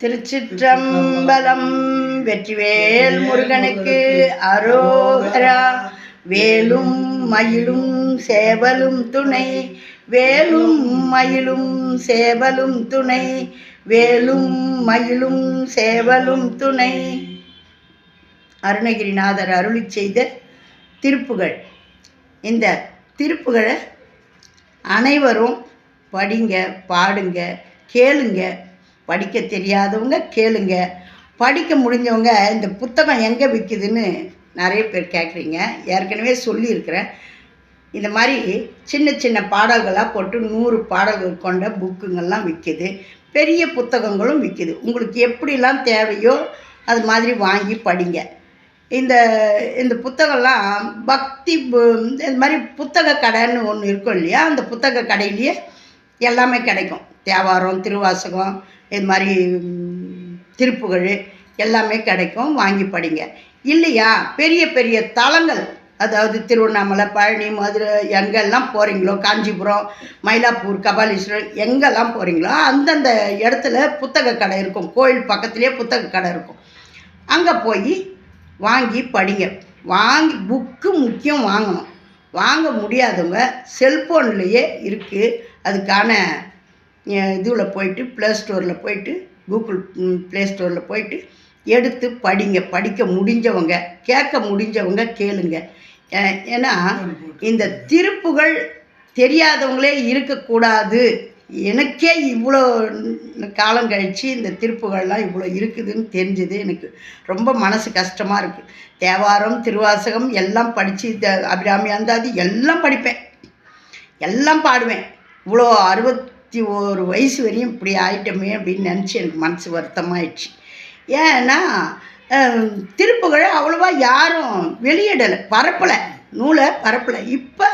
திருச்சிற்றம்பலம் வெற்றிவேல் முருகனுக்கு அரோகரா. வேலும் மயிலும் சேவலும் துணை. வேலும் மயிலும் சேவலும் துணை. வேலும் மயிலும் சேவலும் துணை. அருணகிரிநாதர் அருளி செய்த திருப்புகழ் இந்த திருப்புகளை அனைவரும் படிங்க பாடுங்க கேளுங்க. படிக்க தெரியாதவங்க கேளுங்க. படிக்க முடிஞ்சவங்க இந்த புத்தகம் எங்கே விற்கிதுன்னு நிறைய பேர் கேட்குறீங்க ஏற்கனவே சொல்லியிருக்கிறேன். இந்த மாதிரி சின்ன சின்ன பாடல்களாக போட்டு நூறு பாடல்கள் கொண்ட புக்குங்கள்லாம் விற்கிது பெரிய புத்தகங்களும் விற்கிது உங்களுக்கு எப்படிலாம் தேவையோ அது மாதிரி வாங்கி படிங்க. இந்த இந்த புத்தகம்லாம் பக்தி பு- இந்த மாதிரி புத்தக கடைன்னு ஒன்று இருக்கும் இல்லையா? அந்த புத்தக கடையிலேயே எல்லாமே கிடைக்கும். தேவாரம் திருவாசகம் இது மாதிரி திருப்புகழ் எல்லாமே கிடைக்கும். வாங்கி படிங்க. இல்லையா? பெரிய பெரிய தலங்கள் அதாவது திருவண்ணாமலை பழனி மதுரை எங்கெல்லாம் போகிறீங்களோ காஞ்சிபுரம் மயிலாப்பூர் கபாலீஸ்வரர் எங்கெல்லாம் போகிறீங்களோ அந்தந்த இடத்துல புத்தக கடை இருக்கும். கோயில் பக்கத்துலேயே புத்தக கடை இருக்கும். அங்கே போய் வாங்கி படிங்க. வாங்கி புக்கு முக்கியம் வாங்கணும். வாங்க முடியாதவங்க செல்ஃபோன்லேயே இருக்குது அதுக்கான இதில் போயிட்டு ப்ளே ஸ்டோரில் போயிட்டு கூகுள் ப்ளே ஸ்டோரில் போயிட்டு எடுத்து படிங்க. படிக்க முடிஞ்சவங்க கேட்க முடிஞ்சவங்க கேளுங்க. ஏன்னா இந்த திருப்புகள் தெரியாதவங்களே இருக்கக்கூடாது. எனக்கே இவ்வளோ காலம் கழித்து இந்த திருப்புகள்லாம் இவ்வளோ இருக்குதுன்னு தெரிஞ்சது எனக்கு. ரொம்ப மனசு கஷ்டமாக இருக்குது தேவாரம் திருவாசகம் எல்லாம் படித்து அபிராமி அந்தாதி எல்லாம் படிப்பேன். எல்லாம் பாடுவேன். இவ்வளோ இருபத்தி ஒரு வயசு வரையும் இப்படி ஆயிட்டோமே அப்படின்னு நினச்சி எனக்கு மனசு வருத்தமாயிடுச்சு. ஏன்னா அஹ், திருப்புகழை அவ்வளோவா யாரும் வெளியிடலை பரப்பலை நூலை பரப்பலை. இப்போ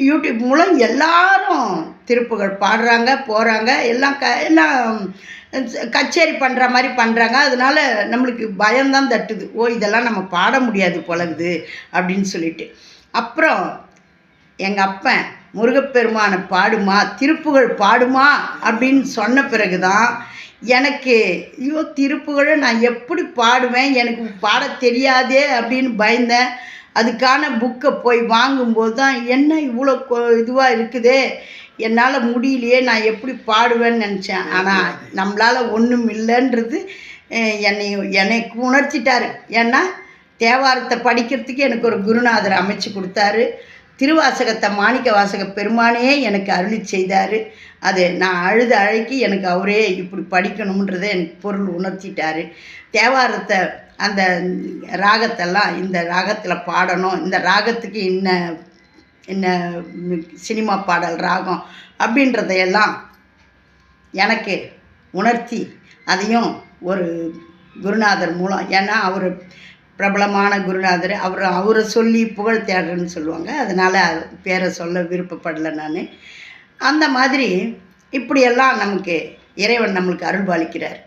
யூடியூப் மூலம் எல்லாரும் திருப்புகள் பாடுறாங்க போகிறாங்க எல்லாம் க எல்லாம் கச்சேரி பண்ணுற மாதிரி பண்ணுறாங்க அதனால நம்மளுக்கு பயம்தான் தட்டுது. ஓ இதெல்லாம் நம்ம பாட முடியாது போலகுது அப்படின்னு சொல்லிட்டு. அப்புறம் எங்கள் அப்பன் முருகப்பெருமானை பாடுமா? திருப்புகழ் பாடுமா? அப்படின்னு சொன்ன பிறகு தான் எனக்கு ஐயோ திருப்புகழை நான் எப்படி பாடுவேன்? எனக்கு பாட தெரியாதே அப்படின்னு பயந்தேன். அதுக்கான புக்கை போய் வாங்கும்போது தான் என்ன இவ்வளோ இதுவாக இருக்குதே? என்னால் முடியலையே நான் எப்படி பாடுவேன்னு நினச்சேன். ஆனால் நம்மளால் ஒன்றும் இல்லைன்றது என்னை எனக்கு உணர்த்திட்டார். ஏன்னா தேவாரத்தை படிக்கிறதுக்கு எனக்கு ஒரு குருநாதர் அமைச்சு கொடுத்தாரு. திருவாசகத்தை மாணிக்க வாசக பெருமானே எனக்கு அருளி செய்தார். அது நான் அழுத அழைக்கி எனக்கு அவரே இப்படி படிக்கணுன்றதை எனக்கு பொருள் உணர்த்திட்டார். தேவாரத்தை அந்த ராகத்தெல்லாம் இந்த ராகத்தில் பாடணும் இந்த ராகத்துக்கு இன்ன என்ன சினிமா பாடல் ராகம் அப்படின்றதையெல்லாம் எனக்கு உணர்த்தி அதையும் ஒரு குருநாதர் மூலம் ஏன்னா அவர் பிரபலமான குருநாதர். அவர் அவரை சொல்லி புகழ் தேடுறேன்னு சொல்லுவாங்க. அதனால் பேரை சொல்ல விருப்பப்படலை நான். அந்த மாதிரி இப்படியெல்லாம் நமக்கு இறைவன் நம்மளுக்கு அருள்பாலிக்கிறார்.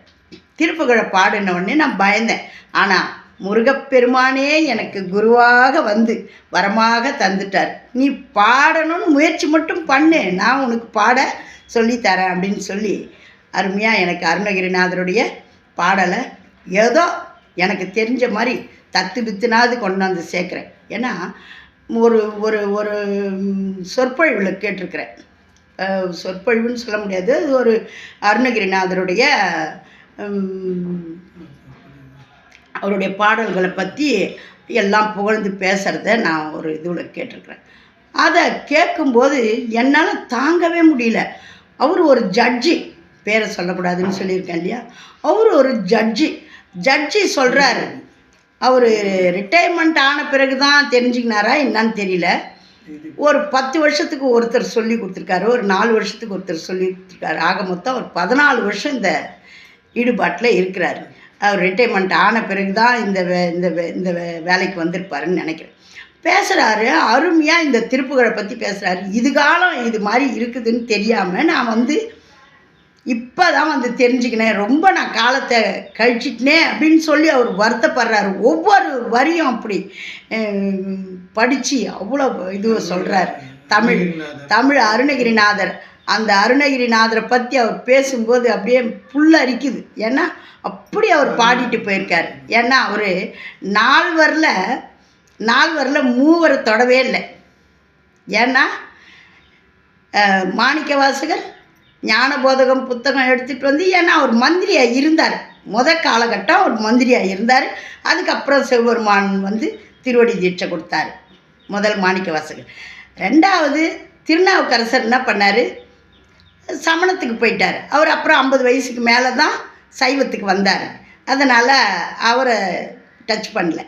திருப்புகழை பாடின உடனே நான் பயந்தேன். ஆனால் முருகப்பெருமானே எனக்கு குருவாக வந்து வரமாக தந்துட்டார். நீ பாடணும்னு முயற்சி மட்டும் பண்ணு. நான் உனக்கு பாட சொல்லித்தரேன் அப்படின்னு சொல்லி அருமையாக எனக்கு அருணகிரிநாதருடைய பாடலை ஏதோ எனக்கு தெரிஞ்ச மாதிரி தத்து பித்துனாவது கொண்டாந்து சேர்க்குறேன். ஏன்னா ஒரு ஒரு ஒரு சொற்பொழிவில் கேட்டிருக்கிறேன். சொற்பொழிவுன்னு சொல்ல முடியாது. அது ஒரு அருணகிரிநாதருடைய அவருடைய பாடல்களை பற்றி எல்லாம் புகழ்ந்து பேசுகிறத நான் ஒரு இதுவில் கேட்டிருக்கிறேன். அதை கேட்கும்போது என்னால் தாங்கவே முடியல. அவர் ஒரு ஜட்ஜி பேரை சொல்லக்கூடாதுன்னு சொல்லியிருக்கேன் இல்லையா? அவர் ஒரு ஜட்ஜி ஜட்ஜி சொல்கிறாரு அவர் ரிட்டையர்மெண்ட் ஆன பிறகு தான் தெரிஞ்சுக்கினாரா என்னன்னு தெரியல. ஒரு பத்து வருஷத்துக்கு ஒருத்தர் சொல்லி கொடுத்துருக்காரு ஒரு நாலு வருஷத்துக்கு ஒருத்தர் சொல்லி கொடுத்துருக்காரு. ஆக மொத்தம் ஒரு பதினாலு வருஷம் இந்த ஈடுபாட்டில் இருக்கிறாரு. அவர் ரிட்டைர்மெண்ட் ஆன பிறகு தான் இந்த வே இந்த வே இந்த வே- வேலைக்கு வந்திருப்பாருன்னு நினைக்கிறேன். பேசுகிறாரு அருமையாக இந்த திருப்புகளை பற்றி பேசுகிறாரு இது காலம் இது மாதிரி இருக்குதுன்னு தெரியாமல் நான் வந்து இப்போ தான் வந்து தெரிஞ்சுக்கினேன். ரொம்ப நான் காலத்தை கழிச்சிட்டனே அப்படின்னு சொல்லி அவர் வருத்தப்படுறாரு. ஒவ்வொரு வரியும் அப்படி படித்து அவ்வளோ இது சொல்கிறார் தமிழ் தமிழ் அருணகிரிநாதர். அந்த அருணகிரிநாதரை பற்றி அவர் பேசும்போது அப்படியே புல்லரிக்குது ஏன்னா அப்படி அவர் பாடிட்டு போயிருக்கார். ஏன்னா அவர் நால்வரில் நால்வரில் மூவரை தொடவே இல்லை. ஏன்னா மாணிக்க வாசகர் ஞானபோதகம் புத்தகம் எடுத்துகிட்டு வந்து ஏன்னா அவர் மந்திரியாக இருந்தார். முத காலகட்டம் அவர் மந்திரியாக இருந்தார். அதுக்கப்புறம் சிவபெருமான் வந்து திருவடி தீட்சை கொடுத்தாரு. முதல் மாணிக்க வாசகர். ரெண்டாவது திருநாவுக்கரசர் என்ன பண்ணார்? சமணத்துக்கு போயிட்டார். அவர் அப்புறம் ஐம்பது வயசுக்கு மேலே தான் சைவத்துக்கு வந்தார். அதனால் அவரை டச் பண்ணல.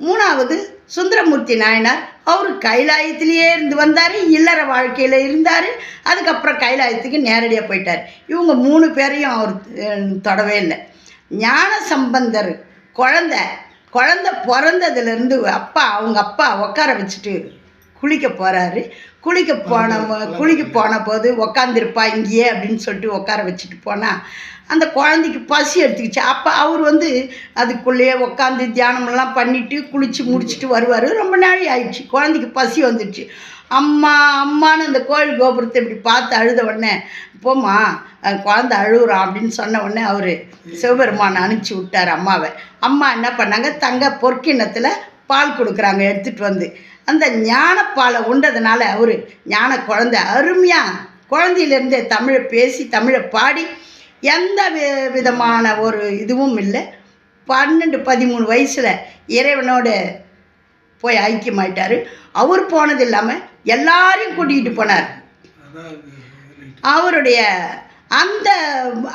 மூணாவது சுந்தரமூர்த்தி நாயனார் அவர் கைலாயத்திலேயே இருந்து வந்தார் இல்லற வாழ்க்கையில் இருந்தார் அதுக்கப்புறம் கைலாயத்துக்கு நேரடியாக போயிட்டார். இவங்க மூணு பேரையும் அவர் தொடவே இல்லை. ஞான சம்பந்தர் குழந்த குழந்த பிறந்ததுலேருந்து அப்பா அவங்க அப்பா உட்கார வச்சுட்டு குளிக்க போகிறாரு குளிக்க போன குளிக்க போன போது உக்காந்துருப்பா இங்கேயே அப்படின்னு சொல்லிட்டு உட்கார வச்சுட்டு போனால் அந்த குழந்தைக்கு பசி எடுத்துக்கிச்சு. அப்போ அவர் வந்து அதுக்குள்ளேயே உட்காந்து தியானமெல்லாம் பண்ணிவிட்டு குளித்து முடிச்சுட்டு வருவார். ரொம்ப நாள் ஆயிடுச்சு. குழந்தைக்கு பசி வந்துடுச்சு. அம்மா அம்மான்னு அந்த கோயில் கோபுரத்தை இப்படி பார்த்து அழுத உடனே போம்மா குழந்த அழுகுறான் அப்படின்னு சொன்ன உடனே அவர் சிவபெருமான் அனுப்பிச்சி விட்டார் அம்மாவை. அம்மா என்ன பண்ணாங்க? தங்க பொற்கிணத்தில் பால் கொடுக்குறாங்க எடுத்துகிட்டு வந்து. அந்த ஞானப்பாலை உண்டதுனால அவர் ஞான குழந்தை அருமையாக குழந்தையிலேருந்தே தமிழை பேசி தமிழை பாடி எந்த வி விதமான ஒரு இதுவும் இல்லை. பன்னெண்டு பதிமூணு வயசில் இறைவனோட போய் ஐக்கியமாயிட்டார். அவர் போனது இல்லாமல் எல்லாரையும் கூட்டிகிட்டு போனார். அவருடைய அந்த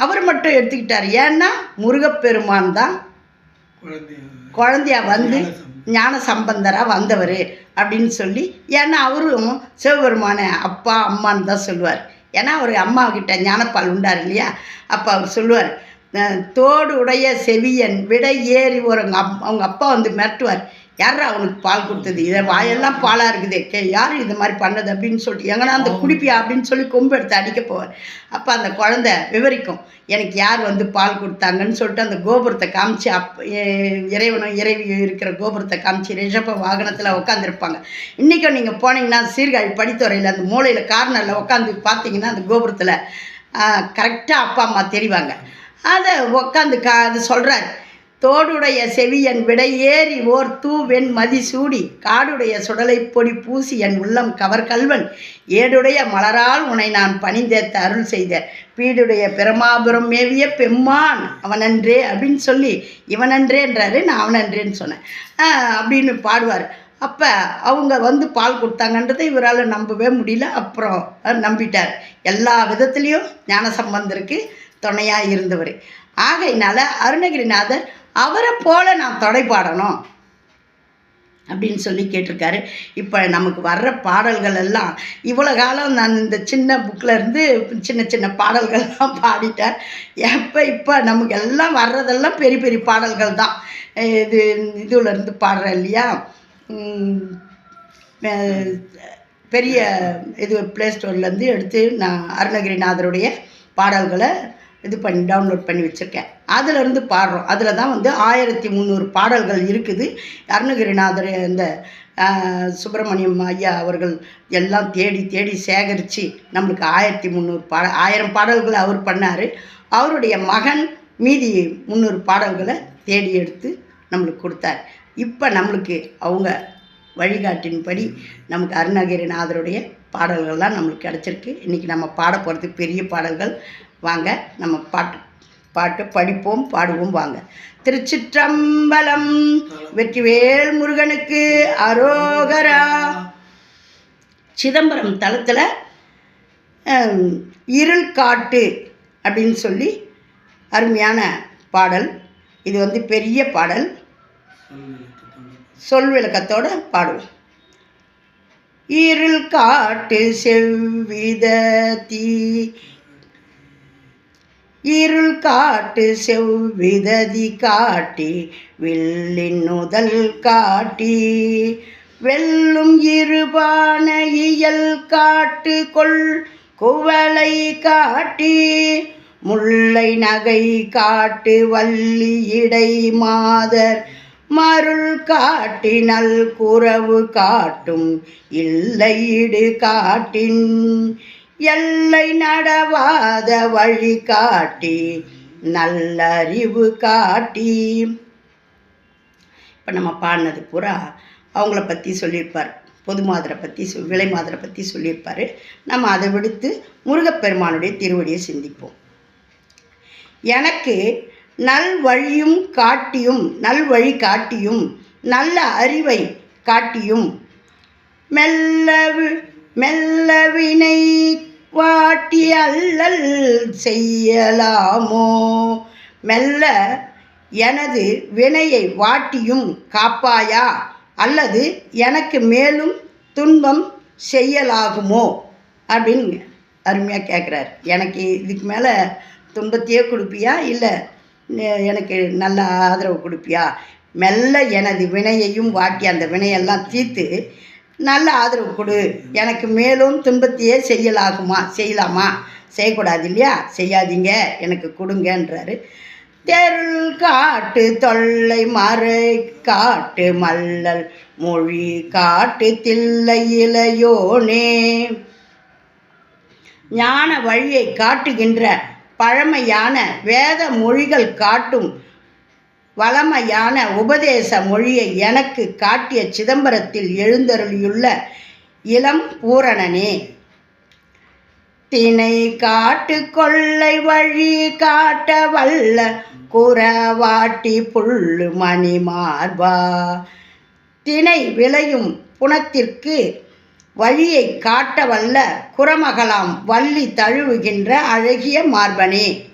அவர் மட்டும் எடுத்துக்கிட்டார். ஏன்னா முருகப்பெருமான் தான் குழந்தையா வந்து ஞான சம்பந்தராக வந்தவர் அப்படின்னு சொல்லி ஏன்னா அவரும் சிவபெருமான அப்பா அம்மான்னு தான் சொல்லுவார். ஏன்னா அவர் அம்மா ஞானப்பால் உண்டார் இல்லையா? அப்போ அவர் சொல்லுவார் தோடு உடைய செவியன் விடை ஏறி ஒரு அவங்க அப் அவங்க அப்பா வந்து மிரட்டுவார். யாரா அவனுக்கு பால் கொடுத்தது? இதை வாயெல்லாம் பாலாக இருக்குது. கே யார் இது மாதிரி பண்ணது அப்படின்னு சொல்லிட்டு எங்கன்னா அந்த குடிப்பியா அப்படின்னு சொல்லி கொம்பு எடுத்து அடிக்க போவார். அப்போ அந்த குழந்தை விவரிக்கும் எனக்கு யார் வந்து பால் கொடுத்தாங்கன்னு சொல்லிட்டு அந்த கோபுரத்தை காமிச்சு அப் இறைவனும் இறைவியும் இருக்கிற கோபுரத்தை காமிச்சு ரிஷப வாகனத்தில் உட்காந்துருப்பாங்க இன்றைக்கும் நீங்கள் போனீங்கன்னா சீர்காழி படித்துறையில் அந்த மூலையில் கார்னரில் உட்காந்து பார்த்தீங்கன்னா அந்த கோபுரத்தில் கரெக்டாக அப்பா அம்மா தெரிவாங்க. அதை உட்காந்து கா அது சொல்கிறார் தோடுடைய செவியன் விடை ஏறி ஓர் தூவெண் மதி சூடி காடுடைய சுடலை பொடி பூசி என் உள்ளம் கவர் கல்வன். ஏடுடைய மலரால் உனை நான் பணிந்தேத்த அருள் செய்த பீடுடைய பிரமாபுரம் மேவிய பெம்மான் அவனன்றே அப்படின்னு சொல்லி இவனன்றேன்றாரு நான் அவனன்றேன்னு சொன்னேன். அப்படின்னு பாடுவார். அப்போ அவங்க வந்து பால் கொடுத்தாங்கன்றதை இவரால் நம்பவே முடியல. அப்புறம் நம்பிட்டார். எல்லா விதத்துலேயும் ஞான சம்பந்தருக்கு துணையாக இருந்தவர். ஆகையினால அருணகிரிநாதர் அவரை போல நான் தொடை பாடணும். அப்படின்னு சொல்லி கேட்டிருக்காரு. இப்போ நமக்கு வர்ற பாடல்கள் எல்லாம் இவ்வளோ காலம் நான் இந்த சின்ன புக்கில் இருந்து சின்ன சின்ன பாடல்கள்லாம் பாடிட்டேன். எப்போ இப்போ நமக்கு எல்லாம் வர்றதெல்லாம் பெரிய பெரிய பாடல்கள் தான். இது இதுலேருந்து பாடுறேன் இல்லையா? பெரிய இது ப்ளே ஸ்டோர்லேருந்து எடுத்து நான் அருணகிரிநாதருடைய பாடல்களை இது பண்ணி டவுன்லோட் பண்ணி வச்சுருக்கேன். அதிலிருந்து பாடுறோம். அதில் தான் வந்து ஆயிரத்தி முந்நூறு பாடல்கள் இருக்குது. அருணகிரிநாதர் இந்த சுப்பிரமணியம் ஐயா அவர்கள் எல்லாம் தேடி தேடி சேகரித்து நம்மளுக்கு ஆயிரத்தி முந்நூறு பாட ஆயிரம் பாடல்களை அவர் பண்ணார். அவருடைய மகன் மீதி முந்நூறு பாடல்களை தேடி எடுத்து நம்மளுக்கு கொடுத்தார். இப்போ நம்மளுக்கு அவங்க வழிகாட்டின்படி நமக்கு அருணகிரிநாதருடைய பாடல்கள்லாம் நம்மளுக்கு கிடச்சிருக்கு. இன்றைக்கி நம்ம பாட போகிறது பெரிய பாடல்கள். வாங்க நம்ம பாட்டு. பாட்டு படிப்போம் பாடுவோம் வாங்க. திருச்சிற்றம்பலம் வெற்றிவேல் முருகனுக்கு அரோகரா. சிதம்பரம் தளத்தில் இருள் காட்டு அப்படின்னு சொல்லி அருமையான பாடல். இது வந்து பெரிய பாடல். சொல் விளக்கத்தோட பாடுவோம். இருள் காட்டு செவ்வித தீ இருள் காட்டு செவ்விததி காட்டி வில்லின் முதல் காட்டி. வெல்லும் இருபான இயல் காட்டு கொள் குவளை காட்டி. முல்லை நகை காட்டு வள்ளி இடை மாதர் மருள் காட்டினல் குறவு காட்டும் இல்லையிடு காட்டின். எல்லை நடவாத வழி காட்டி நல்லறிவு காட்டி. இப்போ நம்ம பாடினது பூரா அவங்கள பற்றி சொல்லியிருப்பார். பொது மாதரை பற்றி சொல் விலை மாதரை பற்றி சொல்லியிருப்பார். நம்ம அதை விடுத்து முருகப்பெருமானுடைய திருவடியை சிந்திப்போம். எனக்கு நல் வழியும் காட்டியும் நல் வழி காட்டியும் நல்ல அறிவை காட்டியும் மெல்ல மெல்ல வினை வாட்டி அல்லல் செய்யலாமோ? மெல்ல எனது வினையை வாட்டியும் காப்பாயா? அல்லது எனக்கு மேலும் துன்பம் செய்யலாகுமோ? அப்படின்னு அருமையாக கேட்குறாரு எனக்கு இதுக்கு மேலே துன்பத்தையே கொடுப்பியா? இல்லை எனக்கு நல்ல ஆதரவு கொடுப்பியா? மெல்ல எனது வினையையும் வாட்டி அந்த வினையெல்லாம் தீர்த்து நல்ல ஆதரவு கொடு. எனக்கு மேலும் துன்பத்தையே செய்யலாகுமா? செய்யலாமா? செய்யக்கூடாது இல்லையா செய்யாதீங்க. எனக்கு கொடுங்கன்றாரு. தெருள் காட்டு தொல்லை மறை காட்டு மல்லல் மொழி காட்டு தில்லை இளையோனே ஞான வழியை காட்டுகின்ற பழமையான வேத மொழிகள் காட்டும் வளமையான உபதேச மொழியை எனக்கு காட்டிய சிதம்பரத்தில் எழுந்தருளியுள்ள இளம் பூரணனே தினை காட்டு கொள்ளை வழி காட்ட வல்ல குறவாட்டி புல்லு மணி மார்பா. தினை விளையும் புனத்திற்கு வழியை காட்ட வல்ல குறமகளாம் வள்ளி தழுவுகின்ற அழகிய மார்பனே.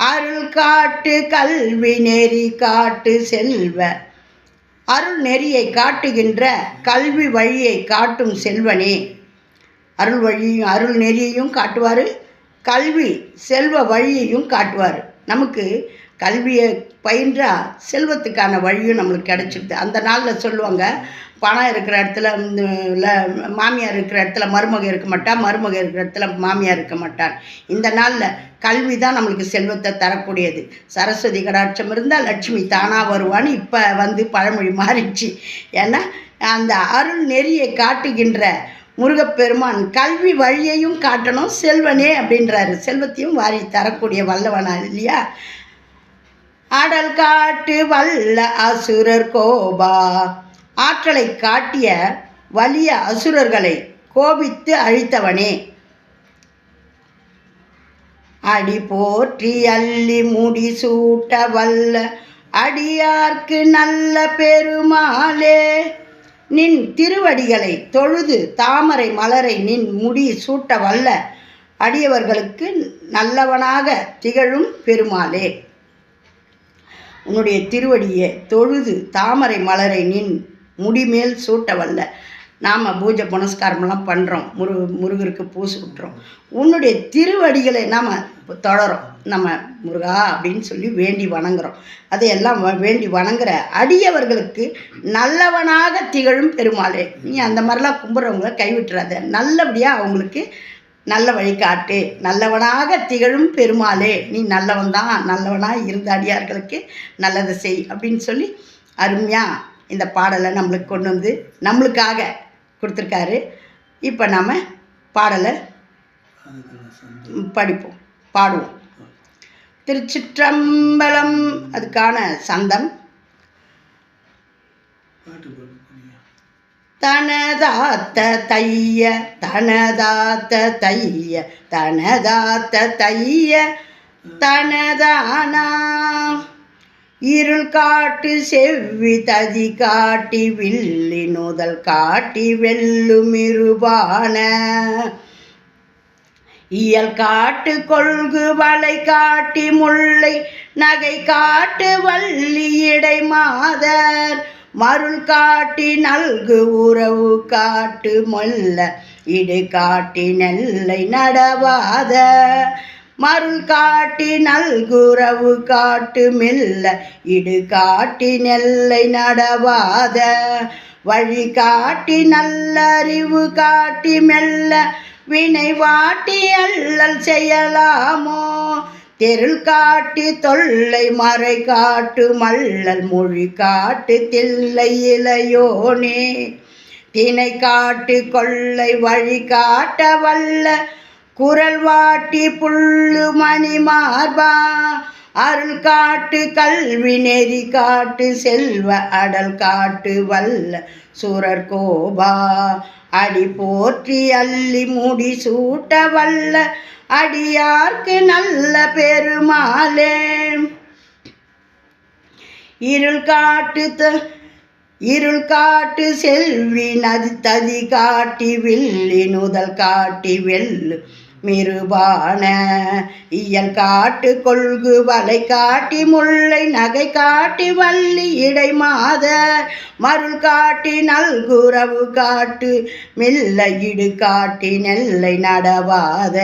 அருள் காட்டு கல்வி நெறி காட்டு செல்வ. அருள் நெறியை காட்டுகின்ற கல்வி வழியை காட்டும் செல்வனே. அருள் வழியும் அருள் நெறியையும் காட்டுவார் கல்வி செல்வ வழியையும் காட்டுவார். நமக்கு கல்வியை பயின்றால் செல்வத்துக்கான வழியும் நம்மளுக்கு கிடச்சிடுது அந்த நாளில் சொல்லுவாங்க பணம் இருக்கிற இடத்துல இல்லை மாமியார் இருக்கிற இடத்துல மருமக இருக்க மாட்டான் மருமக இருக்கிற இடத்துல மாமியார் இருக்க மாட்டார். இந்த நாளில் கல்வி தான் நம்மளுக்கு செல்வத்தை தரக்கூடியது. சரஸ்வதி கடாட்சம் இருந்தால் லட்சுமி தானாக வருவான்னு இப்போ வந்து பழமொழி மாறிடுச்சு. ஏன்னா அந்த அருள் நெறியை காட்டுகின்ற முருகப்பெருமான் கல்வி வழியையும் காட்டணும் செல்வனே அப்படின்றாரு. செல்வத்தையும் வாரி தரக்கூடிய வல்லவனா இல்லையா? ஆடல் காட்டு வல்ல அசுரர் கோபா. ஆற்றலை காட்டிய வலிய அசுரர்களை கோபித்து அழித்தவனே. அடி போற்றி அள்ளி முடி சூட்ட வல்ல அடியார்க்கு நல்ல பெருமாளே. நின் திருவடிகளை தொழுது தாமரை மலரை நின் முடி சூட்ட வல்ல அடியவர்களுக்கு நல்லவனாக திகழும் பெருமாளே. உன்னுடைய திருவடியை தொழுது தாமரை மலரை நின் முடிமேல் சூட்ட வல்ல. நாம் பூஜை புனஸ்காரமெல்லாம் பண்ணுறோம் முரு முருகருக்கு பூசு விட்டுறோம் உன்னுடைய திருவடிகளை நாம் தொடரோம் நம்ம முருகா அப்படின்னு சொல்லி வேண்டி வணங்குறோம். அதையெல்லாம் வ- வேண்டி வணங்குற அடியவர்களுக்கு நல்லவனாக திகழும் பெருமாளே. நீ அந்த மாதிரிலாம் கும்பிட்றவங்கள கைவிட்டுறாத. நல்லபடியாக அவங்களுக்கு நல்ல வழிகாட்டு நல்லவனாக திகழும் பெருமாளே நீ நல்லவன் தான் நல்லவனாக இருந்த அடியார்களுக்கு நல்லதை செய் அப்படின்னு சொல்லி அருமையாக இந்த பாடலை நம்மளுக்கு கொண்டு வந்து நம்மளுக்காக கொடுத்துருக்காரு. இப்போ நாம் பாடலை படிப்போம் பாடுவோம். திருச்சிற்றம்பலம் அதுக்கான சந்தம். தனதாத்த தைய தனதாத்த தைய தனதாத்த தைய தனதானா? இருள் காட்டு செவ்வி ததி காட்டி வில்லி நுதல் காட்டி வெல்லுமிருபான இயல் காட்டு கொள்கு வலை காட்டி முல்லை நகை காட்டு வள்ளி இடை மாதர். மருள் காட்டி நல்கு உறவு காட்டு மொல்ல இடு காட்டி நெல்லை நடவாத. மருள் காட்டி நல்குறவு காட்டு மெல்ல இடு காட்டி நெல்லை நடவாத. வழி காட்டி நல்லறிவு காட்டி மெல்ல வினை வாட்டி அல்லல் செய்யலாமோ? தெருள் காட்டு தொல்லை மறை காட்டு மல்லல் மொழி காட்டு தில்லை இளையோனே தினை காட்டு கொள்ளை வழி காட்ட வல்ல குரல் வாட்டி புல்லு மணி மார்பா. அருள் காட்டு கல்வி நெறி காட்டு செல்வ அடல் காட்டு வல்ல சுரர் கோபா. அடி போற்றி அள்ளி முடி சூட்ட வல்ல அடியார்க்கு நல்ல பெருமாளே. இருள் காட்டு த இருள் காட்டு செல்வி நதி ததி காட்டி வில்லி நுதல் காட்டி வெல்லு. மிருபான இயல் காட்டு கொள்கு வலை காட்டி முல்லை நகை காட்டி வள்ளி இடை மாத மருள் காட்டி நல்குறவு காட்டு மெல்ல இடு காட்டி நெல்லை நடவாத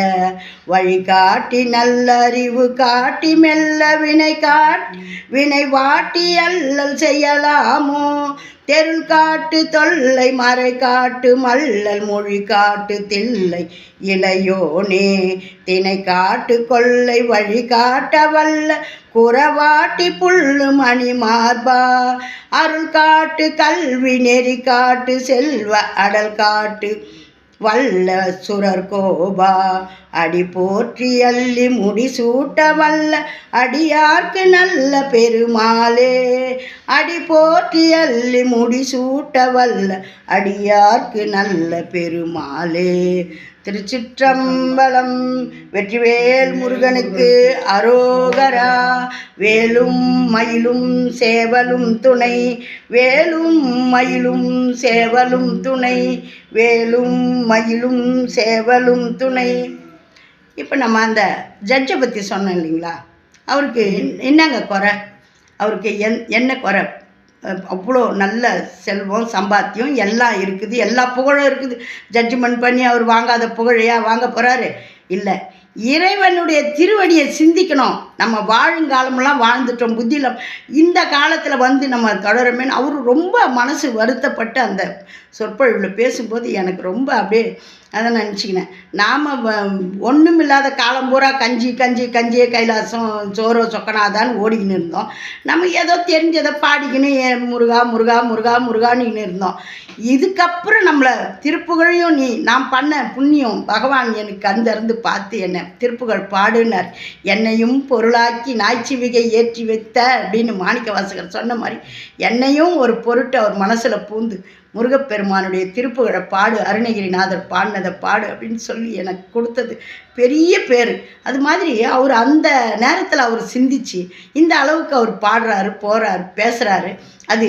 வழி காட்டி நல்லறிவு காட்டி மெல்ல வினை காட்டி வினை வாட்டி அல்லல் செய்யலாமோ தெருள் காட்டு தொல்லை மறை காட்டு மல்லல் மொழி காட்டு தில்லை இளையோனே. தினை காட்டு கொள்ளை வழி காட்ட வல்ல குறவாட்டி புல்லு மணி மார்பா. அருள் காட்டு கல்வி நெறி காட்டு செல்வ அடல் காட்டு. வல்ல சுரர் கோபா அடி போற்றி அள்ளி முடிசூட்ட வல்ல அடியார்க்கு நல்ல பெருமாளே. அடி போற்றி அள்ளி முடிசூட்ட வல்ல அடியார்க்கு நல்ல பெருமாளே. திருச்சிற்றம்பலம் வெற்றிவேல் முருகனுக்கு அரோகரா. வேலும் மயிலும் சேவலும் துணை. வேலும் மயிலும் சேவலும் துணை. வேலும் மயிலும் சேவலும் துணை. இப்போ நம்ம அந்த ஜட்ஜை பற்றி சொன்னோம் இல்லைங்களா? அவருக்கு என்னங்க குறை? அவருக்கு என் என்ன குறை? அவ்வளோ நல்ல செல்வம் சம்பாத்தியம் எல்லாம் இருக்குது. எல்லா புகழும் இருக்குது. ஜட்ஜ்மெண்ட் பண்ணி அவர் வாங்காத புகழையா வாங்க போகிறாரு இல்லை. இறைவனுடைய திருவடியை சிந்திக்கணும். நம்ம வாழுங்காலமெல்லாம் வாழ்ந்துட்டோம். புத்தியில் இந்த காலத்தில் வந்து நம்ம தொடருமேன்னு அவர் ரொம்ப மனசு வருத்தப்பட்டு அந்த சொற்பொழிவில் பேசும்போது எனக்கு ரொம்ப அப்படியே அதை நினச்சிக்கினேன். நாம் ஒன்றும் இல்லாத காலம் பூரா கஞ்சி கஞ்சி கஞ்சியே கைலாசம் சோறோ சொக்கனாதான்னு ஓடிக்கின்னு இருந்தோம். நம்ம ஏதோ தெரிஞ்சதை பாடிக்கின்னு ஏ முருகா முருகா முருகா முருகான்னு இருந்தோம். இதுக்கப்புறம் நம்மளை திருப்புகழையும் நீ நான் பண்ண புண்ணியம் பகவான் எனக்கு அந்தருந்து பார்த்து என்னை திருப்புகழ் பாடுனார். என்னையும் பொருளாக்கி நாய்ச்சிவிகை ஏற்றி வைத்த அப்படின்னு மாணிக்க வாசகர் சொன்ன மாதிரி என்னையும் ஒரு பொருட்டு அவர் மனசில் பூந்து முருகப்பெருமானுடைய திருப்புகழை பாடு அருணகிரிநாதர் பாடினதை பாடு அப்படின்னு சொல்லி எனக்கு கொடுத்தது. பெரிய பேர். அது மாதிரி அவர் அந்த நேரத்தில் அவர் சிந்திச்சு இந்த அளவுக்கு அவர் பாடுறாரு போகிறாரு பேசுகிறாரு அது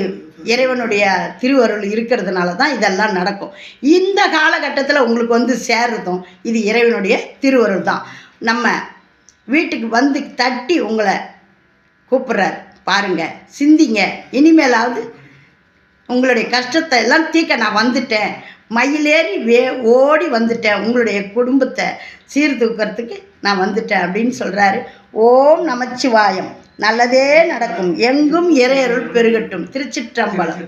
இறைவனுடைய திருவருள் இருக்கிறதுனால தான் இதெல்லாம் நடக்கும். இந்த காலகட்டத்தில் உங்களுக்கு வந்து சேர்றதும் இது இறைவனுடைய திருவருள் தான். நம்ம வீட்டுக்கு வந்து தட்டி உங்களை கூப்பிட்றாரு. பாருங்கள் சிந்திங்க. இனிமேலாவது உங்களுடைய கஷ்டத்தை எல்லாம் தீர்க்க நான் வந்துட்டேன். மயிலேறி வே ஓடி வந்துட்டேன். உங்களுடைய குடும்பத்தை சீர்தூக்கிறதுக்கு நான் வந்துட்டேன் அப்படின்னு சொல்கிறாரு ஓம் நமச்சிவாயம். நல்லதே நடக்கும். எங்கும் இறையருள் பெருகட்டும். திருச்சிற்றம்பலம்.